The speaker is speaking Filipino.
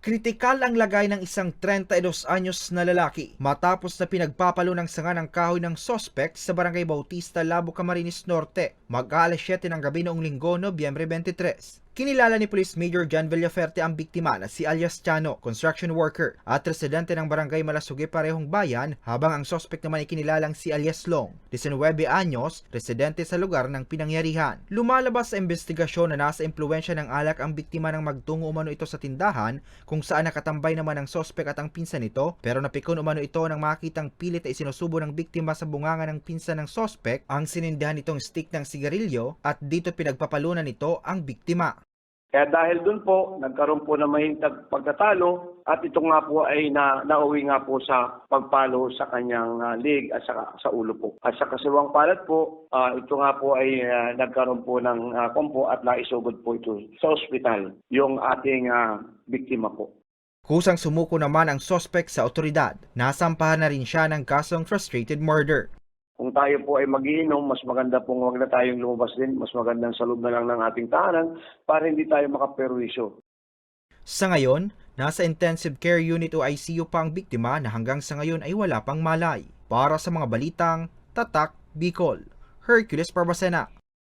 Kritikal ang lagay ng isang 32 anyos na lalaki matapos na pinagpapalo ng sanga ng kahoy ng sospek sa Barangay Bautista, Labo, Camarines Norte. Mag-aalas 7 ng gabi noong linggo, Nobyembre 23. Kinilala ni Police Major John Villaferte ang biktima na si alias Chano, construction worker at residente ng Barangay Malasuge parehong bayan habang ang sospek naman ay kinilalang si alias Long, 19 anyos, residente sa lugar ng pinangyarihan. Lumalabas sa investigasyon na nasa impluensya ng alak ang biktima nang magtungo umano ito sa tindahan kung saan nakatambay naman ang sospek at ang pinsan nito pero napikon umano ito nang makitang pilit ay sinusubo ng biktima sa bunganga ng pinsan ng sospek ang sinindihan nitong stick ng sigarilyo at dito pinagpapalunan nito ang biktima. Kaya dahil dun po, nagkaroon po ng mahintag pagtatalo at ito nga po ay na, nauwi nga po sa pagpalo sa kanyang ah, leg at sa, sa ulo po. At sa kasiwang palad po, ah, ito nga po ay ah, nagkaroon po ng uh, kompo at naisugod po ito sa ospital, yung ating ah, biktima po. Kusang sumuko naman ang sospek sa otoridad. Nasampahan na rin siya ng kasong frustrated murder. Kung tayo po ay magiinom, mas maganda pong wag na tayong lumabas din, mas magandang sa loob na lang ng ating tahanan para hindi tayo makaperwisyo. Sa ngayon, nasa intensive care unit o ICU pa ang biktima na hanggang sa ngayon ay wala pang malay. Para sa mga balitang, Tatak, Bicol, Hercules Barbacena.